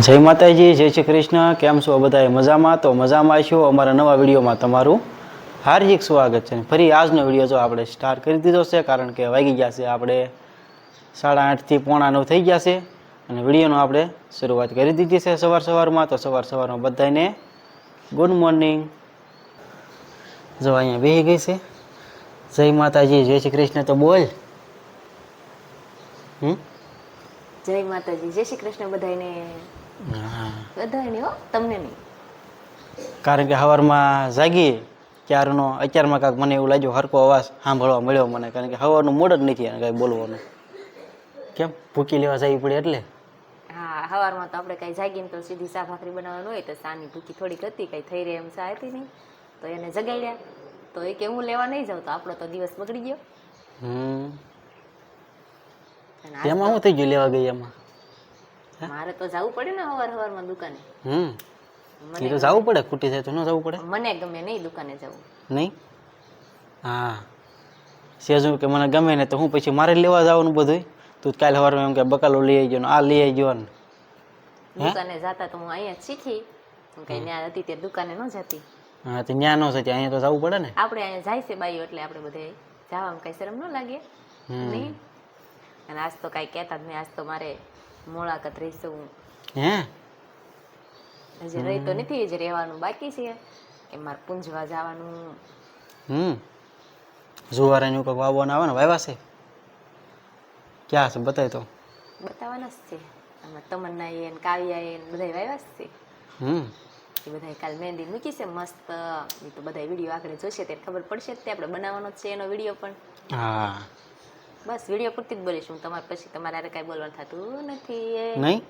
જય માતાજી, જય શ્રી કૃષ્ણ. કેમ છો બધા મજામાં? તો મજામાં છો? અમારા નવા વિડીયોમાં તમારું હાર્દિક સ્વાગત છે. ફરી આજનો વીડિયો જો આપણે સ્ટાર્ટ કરી દીધો છે, કારણ કે વાગી ગયા છે આપણે સાડા આઠથી પોણા નવ થઈ ગયા છે અને વિડીયોનો આપણે શરૂઆત કરી દીધી છે સવાર સવારમાં. તો સવાર સવારમાં બધાને ગુડ મોર્નિંગ. જો અહીંયા બેસી ગઈ છે. જય માતાજી, જય શ્રી કૃષ્ણ. તો બોલ. હમ? જય માતાજી, જય શ્રી કૃષ્ણ બધાને બધાને હો તમને નહીં. કારણ કે સવારમાં જાગી ક્યારનો અત્યારમાં કાંક મને એવું લાગ્યું હરકો અવાજ સાંભળવા મળ્યો મને કારણ કે સવારનું મૂડ જ નથી અને કાંઈ બોલવાનું. કેમ? ભૂકી લેવા જવી પડે એટલે? હા સવારમાં તો આપણે કાંઈ જાગીને તો સીધી સા ભાખરી બનાવવાનું હોય તો સાની ભૂકી થોડીક હતી કાંઈ થઈ રહી એમ સા હતી નહીં. તો એને જગાડ્યા. તો એ કે હું લેવા નહીં જાઉં તો આપણો તો દિવસ બગડી ગયો. હમ. એમાં શું થઈ ગયું લેવા ગઈ એમાં? મારે તો જવું પડે ને સવાર સવારમાં દુકાને. હમ. એ તો જવું પડે ખૂટી જાય તો ન જવું પડે? મને ગમે નહીં દુકાને જવું. નહીં? હા. સેજું કે મને ગમે ને તો હું પછી મારે લેવા જવાનું બધું તું કાલ સવારમાં એમ કે બકાલો લઈ આવી ગયો ને આ લઈ આવજો ને. દુકાને જતા તો હું અહીંયા શીખી. હું કઈ ત્યાં હતી તે દુકાને ન જતી. હા તો ન્યા ન જતી અહીંયા તો જવું પડે ને. આપણે અહીંયા જાય છે બાઈઓ એટલે આપણે બધે જવામાં કઈ શરમ ન લાગે. હમ. નહીં? અને આજ તો કાંઈ કહેતા જ નહીં આજ તો મારે મુલાકાત રહીશું હે. હજી રહી તો નથી હજી રહેવાનું બાકી છે. કે મારે પૂંજવા જવાનું. હમ. જુવારાનું કંઈક વાવવાનું આવે ને વાવ્યા છે? ક્યાં છે બતાય તો. બતાવવાના જ છે. આમાં તમન્ના એ કાવ્યા એ બધા વાવ્યા જ છે. હમ. એ બધા કાલ મહેંદી મૂકી છે મસ્ત. એ તો બધા વીડિયો આગળ જોશે ત્યારે ખબર પડશે તે આપણે બનાવવાનો છે એનો વીડિયો પણ. હા. બસ વીડિયો પૂરતી જ બોલીશ હું તમારે પછી તમારે હારે કાંઈ બોલવાનું થતું નથી નહીં?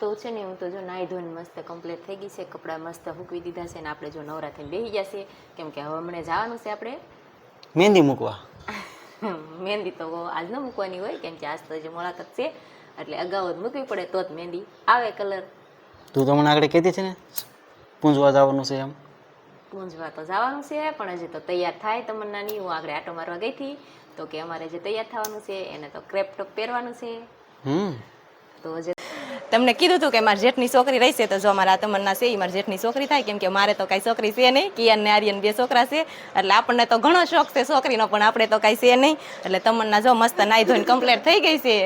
તો છે ને હું તો જો નાહી ધોઈને મસ્ત કમ્પ્લીટ થઈ ગઈ છે કપડાં મસ્ત હૂકવી દીધા છે ને આપણે જો નવરા થઈને બેસી ગયા છે કેમ કે હવે હમણાં જવાનું છે આપણે. મહેંદી મૂકવા? મહેંદી તો આજ ન મૂકવાની હોય કેમ કે આજ તો જે મુલાકાત છે. એટલે અગાઉ જ મૂકવી પડે તો જ મહેંદી. આવે કલર. તું તો મને આગળ કહેતી છે ને પૂંજવા જવાનું છે એમ. પૂંજવા તો જવાનું છે પણ હજી તો તૈયાર થાય તમને નહીં હું આગળ આટો મારવા ગઈ હતી. તો કે અમારે જે તૈયાર થવાનું છે એને તો ક્રેપ ટોપ પહેરવાનું છે. હમ. તો જે તમને કીધું હતું કે મારી જેઠની છોકરી રહેશે તો જો મારા તમન્ના છે એ મારી જેઠની છોકરી થાય કેમ કે મારે તો કાંઈ છોકરી છે નહીં. કિયાન ને આર્યન બે છોકરા છે એટલે આપણને તો ઘણો શોખ છે છોકરીનો પણ આપણે તો કાંઈ છે નહીં. એટલે તમન્ના જો મસ્ત નાઈ ધોઈને કમ્પ્લીટ થઈ ગઈ છે.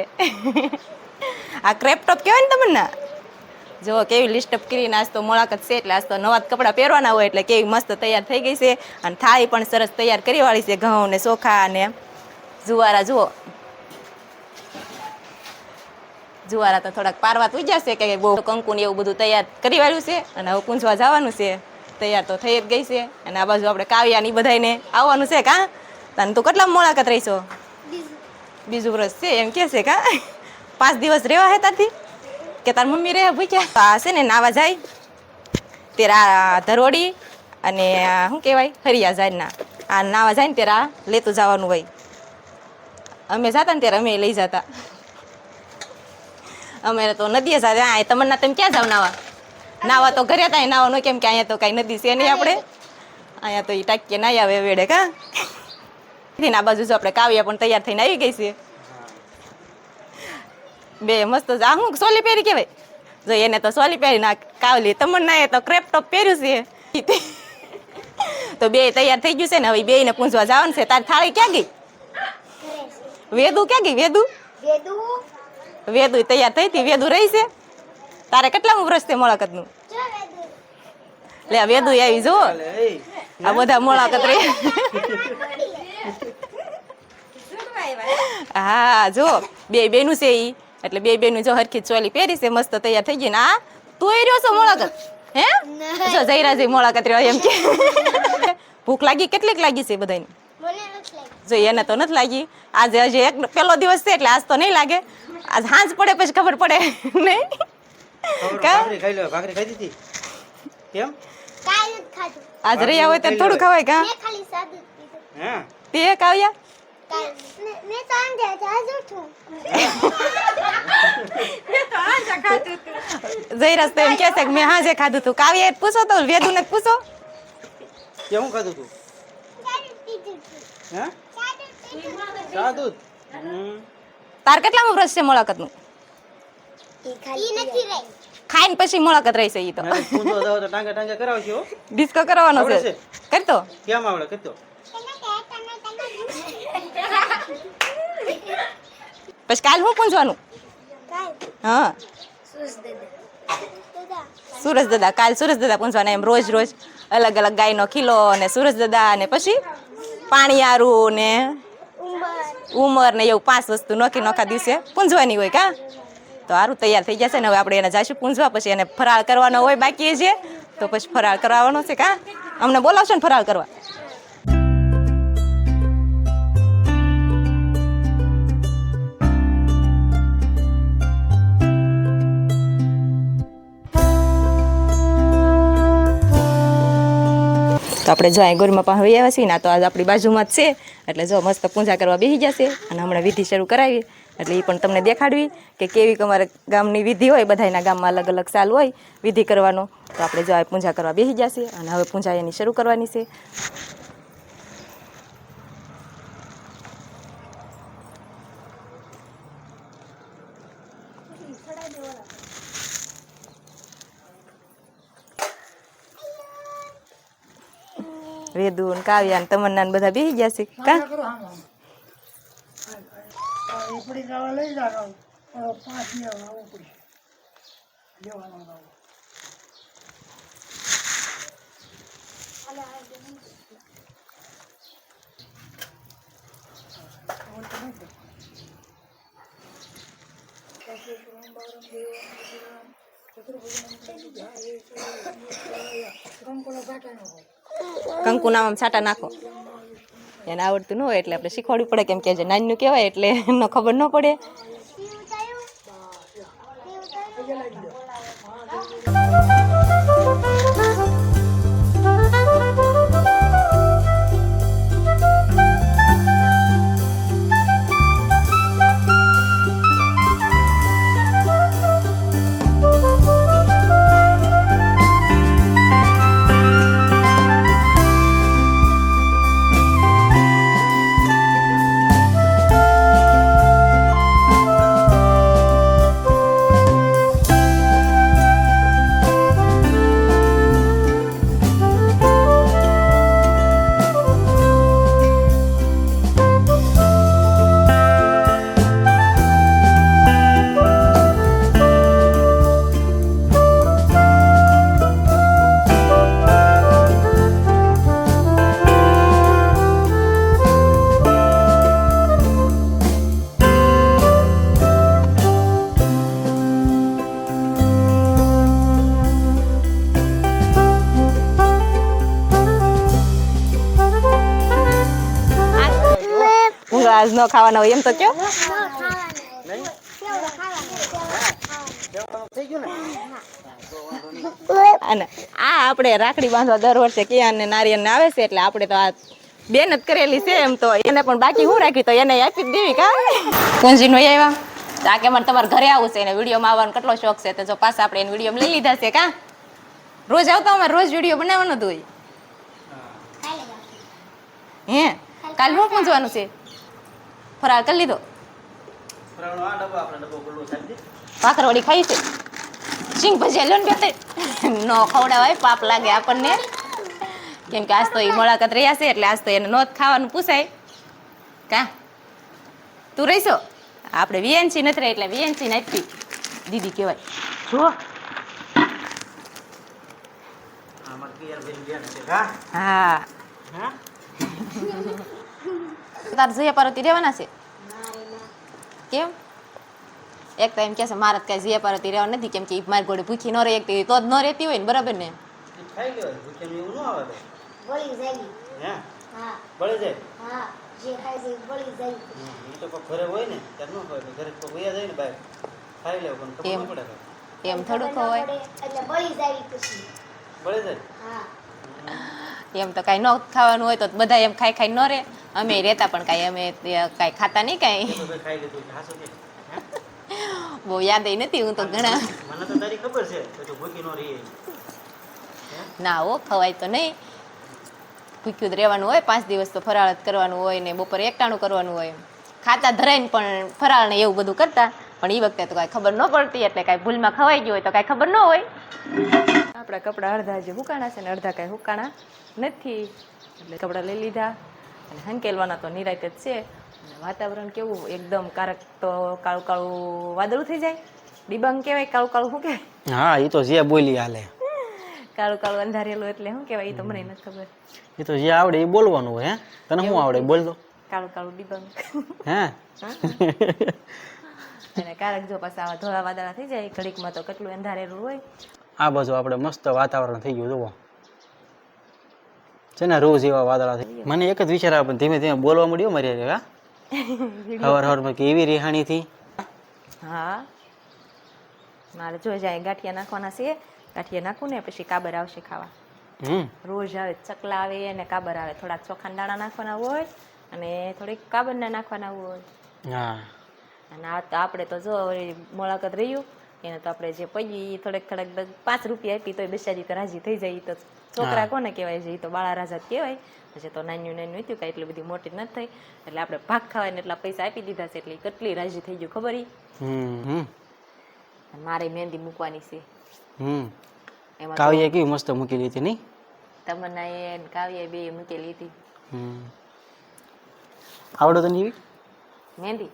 આ ક્રેપ ટોપ કહેવાય ને તમન્ના? જો કેવી લિસ્ટ અપ કરીને આજ તો મુલાકાત છે એટલે આજ તો નવા જ કપડાં પહેરવાના હોય એટલે કેવી મસ્ત તૈયાર થઈ ગઈ છે. અને થાળી પણ સરસ તૈયાર કરી વાળી છે ઘઉં ને ચોખા ને જુવારા જુઓ. જુવારા તો થોડાક પારવા થઈ જશે કે બહુ કંકુ ને એવું બધું તૈયાર કરી વાળ્યું છે અને હવે પૂંજવા જવાનું છે. તૈયાર તો થઈ જ ગઈ છે અને આ બાજુ આપણે કાવ્યા ની બધાને આવવાનું છે કા? તને તું કેટલા મોળાકત રહીશો? બીજું વર્ષ છે એમ કે છે કા? પાંચ દિવસ રહેવા હે તારથી? કે તાર મમ્મી રહે ભૂખ્યા? તો આ છે ને નાવા જાય. તેરા ધરોડી અને શું કહેવાય? હરિયા જાયના આ નાવા જાય ને તેરા લેતું જવાનું હોય. અમે જતા ને ત્યારે અમે લઈ જતા. અમે તો નદીએ સાથે આ તમન્ના તમે ક્યાં જાવ નાવા? નાવા તો ઘરે ત્યાં નાવાનું કેમ કે અહીંયા તો કાંઈ નદી છે નહીં આપણે. અહીંયા તો એ ટાંકીએ નાહી આવે વેડે, કા? ને આ બાજુ જો આપણે કાવ્યા પણ તૈયાર થઈને આવી ગઈ છે. બે મસ્ત. આ હું સોલી પહેરી કહેવાય? જો એને તો સોલી પહેરી ના કાવલી તમન્ના એ તો ક્રેપ ટોપ પહેર્યું છે. તો બે તૈયાર થઈ ગયું છે ને, હવે બે ને પૂંજવા જવાનું છે. તારી થાળી ક્યાં ગઈ? વેદુ ક્યાં ગઈ? વેદુ? વેદુ? તૈયાર થઈ હતી? વેદુ રહી છે? તારે કેટલા વર્ષ છે મુલાકાતનું લે આ વેદુ આવી જો આ બધા મુલાકાત રહી. હા જો બે બેનું છે ઈ. એટલે બે બેનું જો હરખી ચોલી પહેરી છે મસ્ત તૈયાર થઈ ગઈ ને. આ તું રહ્યો છો મુલાકાત હે? જો જયરાજી મુલાકાત રહ્યો એમ કે. ભૂખ લાગી? કેટલીક લાગી છે બધાને જો એને તો નથી લાગી. આજે હજી એક પેલો દિવસ છે એટલે આજ તો નહીં લાગે. આજ હાંજ પડે પછી ખબર પડે. નહીં? ભાખરી ખાઈ લો ભાખરી ખાઈ દીધી? કેમ? આજ રહ્યા હોય તો થોડું ખવાય કા? હે. તે કાવ્યા જયરાજ તો એમ કહે છે કે મેં હાજે ખાધું તું. કાવ્યા પૂછો તો વેદુ ને પૂછો. કેવું ખાધું તું. હે? હમ તાર કેટલામાં વર્ષ છે મુલાકાતનું? ખાઈને પછી મુલાકાત રહેશે ઈ તો. નારે તો ટાંગે ટાંગે કરાવજો ડિસ્કો કરવાનો છે. છે? કરતો? કેમ આવડે? કરતો. પછી કાલ હું પૂછવાનું હા. સુરજ દાદા. કાલ સુરજ દાદા પૂછવાના એમ રોજ રોજ અલગ અલગ ગાયનો ખીલો અને સુરજ દાદા ને પછી પાણીયારું ને ઉમર ને એવું પાંચ વસ્તુ નોખી નોખા દિવસે પૂંજવાની હોય કા? તો સારું તૈયાર થઈ જશે ને હવે આપણે એને જાશું પૂંજવા, પછી એને ફરાળ કરવાનો હોય બાકી છે તો પછી ફરાળ કરવાનો છે કા? અમને બોલાવશો ને ફરાળ કરવા? તો આપણે જો અહીં પણ પાસે આવ્યા છીએ ને તો આજ આપણી બાજુમાં જ છે. એટલે જો મસ્ત પૂજા કરવા બેસી જશે અને હમણાં વિધિ શરૂ કરાવી. એટલે એ પણ તમને દેખાડવી કે કેવી અમારે ગામની વિધિ હોય બધાના ગામમાં અલગ અલગ સાલ હોય વિધિ કરવાનો. તો આપણે જો આ પૂજા કરવા બેસી જશે અને હવે પૂજા એની શરૂ કરવાની છે. વેદુ ને કાવ્યા ને તમન્ના ને બધા બેસી જશે કા ઉપડી જવા લઈ જાવ પાંચ લેવા ઉપડી લેવાનો ગાવ કંકુ નામ આમ છાટા નાખો. એને આવડતું ન હોય એટલે આપણે શીખવાડવું પડે, કેમ કે જે નાનનું કહેવાય એટલે એનો ખબર ન પડે. Thank આજ ન ખાવાના હોય એમ તો કયો? આ આપણે રાખડી બાંધવા દર વર્ષે કિયાન ને નારિયલ ને આવે છે એટલે આપણે તો આ બેન જ કરેલી છે એમ તો. એને પણ બાકી હું રાખી તો એને આપી દેવી કા? પૂંજી નો આવ્યા. તો આ કે મને તમારે ઘરે આવું છે, એને વિડીયોમાં આવવાનો કેટલો શોખ છે, તો જો પાછા આપણે એને વીડિયો લઈ લીધા છે કા? રોજ આવતા અમારે રોજ વીડિયો બનાવવાનો જ હોય. હે? કાલ શું પૂંજવાનું છે? ફરાળ કરી લીધો. ભાખરવડી ખાઈ છે. સિંગ ભજીયા લો ને ન નો ખવડાવાય પાપ લાગે આપણને. કેમ કે આજ તો એ મળાકત રહ્યા છે એટલે આજ તો એને નોત ખાવાનું પૂછાય. કા? તું રહીશો? આપણે વીએનસી નથી રહી એટલે વીએનસી નાખી દીદી કહેવાય. જો ને હા? તાર જયા પાર્વતી રહેવાના છે? કેમ? એક તો એમ કે છે મારે કાંઈ જયા પાર્વતી રહેવા નથી કેમ કે મારી ઘોડે ભૂખી ન રહે એક તો જ ન રહેતી હોય ને બરાબર ને? એ ખાઈ લેવાય ભૂખ્યાને એવું ન આવે તો. બળી જાય. હે? હા. બળી જાય? હા. જે ખાય છે એ બળી જાય. હમ, ઈ તો કોઈ ઘરે હોય ને ત્યારે ન ખવાય ઘરે તો વયા જાય ને બહાર ખાઈ લેવું પણ ખબર એમ. થોડુંક હોય પડે એટલે બળી જાય પછી. બળી જાય? હા. એમ તો કાંઈ ન ખાવાનું હોય તો બધા એમ ખાઈ ખાઈ ન રહે. અમે રહેતા પણ કાંઈ અમે કાંઈ ખાતા નહીં કાંઈ? બહુ યાદ નથી હું તો ઘણા. મને તો તારી ખબર છે કે ભૂખી ન રહી ના હો ખવાય તો નહીં. ભૂખ્યું જ રહેવાનું હોય પાંચ દિવસ તો ફરાળ જ કરવાનું હોય ને બપોરે એકટાણું કરવાનું હોય. ખાતા ધરાઈને પણ ફરાળ ને એવું બધું કરતા. પણ એ વખતે તો કાંઈ ખબર ન પડતી એટલે કાંઈ ભૂલમાં ખવાઈ ગયું હોય તો કાંઈ ખબર ન હોય. આપણા કપડાં અડધા જે હુકાણા છે ને અડધા કાંઈ હુકાણા નથી. એટલે કપડાં લઈ લીધા. અને હંકેલવાના તો નિરાયત જ છે. અને વાતાવરણ કેવું એકદમ કારક તો કાળું કાળું વાદળું થઈ જાય. ડિબાંગ કહેવાય કાળું કાળું શું કહેવાય? હા એ તો જે બોલી હાલે. કાળું કાળું અંધારેલું એટલે શું કહેવાય એ તો મને નથી ખબર. એ તો જે આવડે એ બોલવાનું હે? તને શું આવડે? બોલ દો કાળું કાળું ડિબાંગ. હે? અને કારક જો પાછા આવા ધોળા વાદળા થઈ જાય ઘડીકમાં તો કેટલું અંધારેલું હોય. આ બાજુ આપણે મસ્ત વાતાવરણ થઈ ગયું જુઓ. છે ને રોજ એવા વાદળા થઈ મને એક જ વિચાર આવે ધીમે ધીમે બોલવા મળ્યો મારી હારે, હા? હવાર હવારમાં કે એવી રિહાણી થી હા. મારે જો જાય ગાંઠિયા નાખવાના છે. ગાંઠિયા નાખું ને પછી કાબર આવશે ખાવા. રોજ આવે ચકલા આવે અને કાબર આવે. થોડા ચોખા દાણા નાખવાના હોય અને થોડીક કાબરના નાખવાના હોય. હા. અને આ તો આપણે તો જો મુલાકાત રહ્યું એને તો આપણે જે પડી થોડેક થોડેક પાંચ રૂપિયા આપી તો બેસાડી તો રાજી થઈ જાય તો. છોકરા કોને કહેવાય છે? એ તો બાળા રાજા જ કહેવાય. પછી તો નાન્યું નાન્યું હતું કાંઈ એટલી બધી મોટી નથી થઈ. એટલે આપણે ભાગ ખાવાય ને એટલા પૈસા આપી દીધા છે એટલે કેટલી રાજી થઈ ગયું ખબર ઈ? મારે મહેંદી મૂકવાની છે. કાવ્ય કેવી મસ્ત મૂકેલી હતી નહીં? તમન્ના એ કાવ્ય બે મૂકેલી હતી. હમ. આવડે તને એવી? મહેંદી.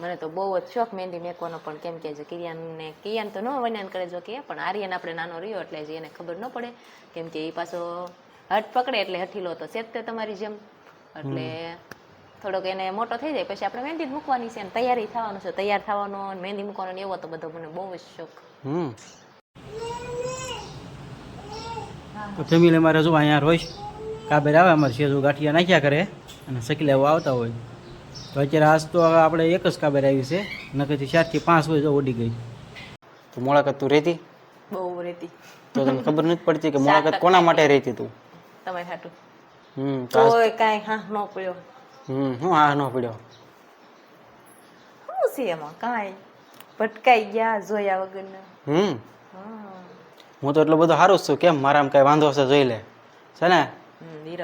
મને તો બહુ જ શોખ મહેંદી મેકવાનો પણ કેમ કે કિરિયાનને કિરિયાન તો ન વન્યાન કરે જો કે પણ આર્યન આપણે નાનો રહ્યો એટલે એને ખબર ન પડે. કેમ કે એ પાછો હટ પકડે એટલે હઠીલો તો સેતે તમારી જેમ. એટલે થોડોક એને મોટો થઈ જાય પછી આપણે મહેંદી જ મૂકવાની છે અને તૈયારી થવાનું છે. તૈયાર થવાનો અને મહેંદી મૂકવાનો ને એવો તો બધો મને બહુ જ શોખ. તો ફેમિલી મારે જો અહીંયા રોઈશ. કાબેર આવે અમારે શેજો ગાંઠિયા નાખ્યા કરે અને સકીલા આવતા હોય. તો અત્યારે આજ તો હવે આપણે એક જ કાબર આવી છે. નકરથી ચારથી પાંચ હોય જો ઉડી ગઈ. તો મુલાકાત તું રહેતી બહુ રહેતી તો તને ખબર નથી પડતી કે મુલાકાત કોના માટે રહેતી તું? તમારે હાટું. હમ તો કાંઈ હા ન પડ્યો. હમ હું હા ન પડ્યો? શું છે એમાં? કાંઈ. ભટકાઈ ગયા જોયા વગરના. હમ? હું. તો એટલો બધો સારું જ છું. કેમ? મારામાં કઈ વાંધો હશે જોઈ લે. છે ને?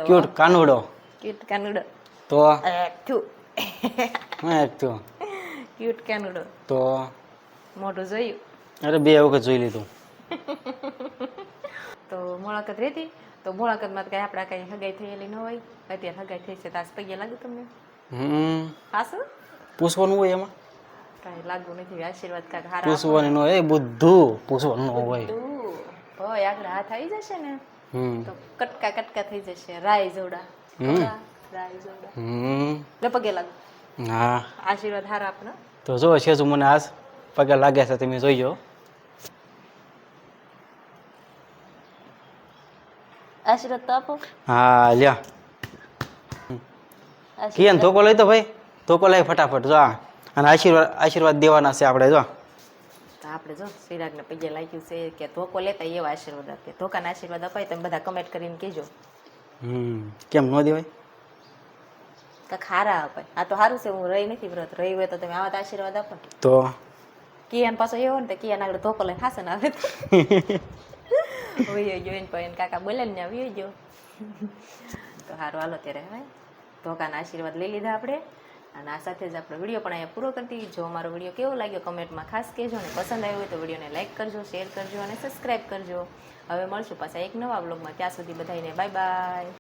ક્યુટ કાનુડો. ક્યુટ કાનુડો. તો? થુ. હું એક થયો ક્યુટ કેનડો. તો? મોઢું જોયું? અરે બે વખત જોઈ લીધું. તો મુલાકાત રહેતી તો મુલાકાતમાં કઈ આપણા કઈ હગાઈ થયેલી ન હોય. અત્યારે હગાઈ થઈ છે તાસ પગે લાગે તમને? હમ. હાસું? પૂછવાનું હોય એમાં? કાંઈ લાગુ નથી આશીર્વાદ કાક હારા પૂછવાનું ન હોય એ બધું પૂછવાનું ન હોય. તું આગળ હાથ આવી જશે ને? હમ. તો કટકા કટકા થઈ જશે રાય જોડા. રાય જોડા હમ લે પગે લાગુ હા. આશીર્વાદ હારા આપનો. તો જો છે જો મને આજ પગે લાગે છે તમે જોઈજો આશીર્વાદ તો આપો. હા લ્યા. કિયન ધોકો લઈ તો ભાઈ. ધોકો લઈ ફટાફટ જો અને આશીર્વાદ આશીર્વાદ દેવાના છે આપણે જો. તો આપણે જો શ્રીરાગને પગે લાગ્યું છે કે ધોકો લેતા એવા આશીર્વાદ આપે. ધોકાના આશીર્વાદ અપાય તમે બધા કમેન્ટ કરીને કહેજો. હમ. કેમ ન દેવાય? કે ખારા અપાય આ તો સારું છે હું રહી નથી વ્રત. રહી હોય તો તમે આવા તો આશીર્વાદ આપો તો? કિયાન પાછો એવો ને તો કિયાન આગળ ધોકો લઈને હાસે ને આવે વયો ગયો એને પણ કાકા બોલે ને વયો ગયો. તો સારું હાલો ત્યારે હવે ધોકાના આશીર્વાદ લઈ લીધા આપણે. અને આ સાથે જ આપણો વીડિયો પણ અહીંયા પૂરો કરી જો અમારો વીડિયો કેવો લાગ્યો કમેન્ટમાં ખાસ કહેજો. અને પસંદ આવ્યો હોય તો વિડીયોને લાઈક કરજો શેર કરજો અને સબસ્ક્રાઈબ કરજો. હવે મળશું પાછા એક નવા બ્લોગમાં ત્યાં સુધી બધાને બાય બાય.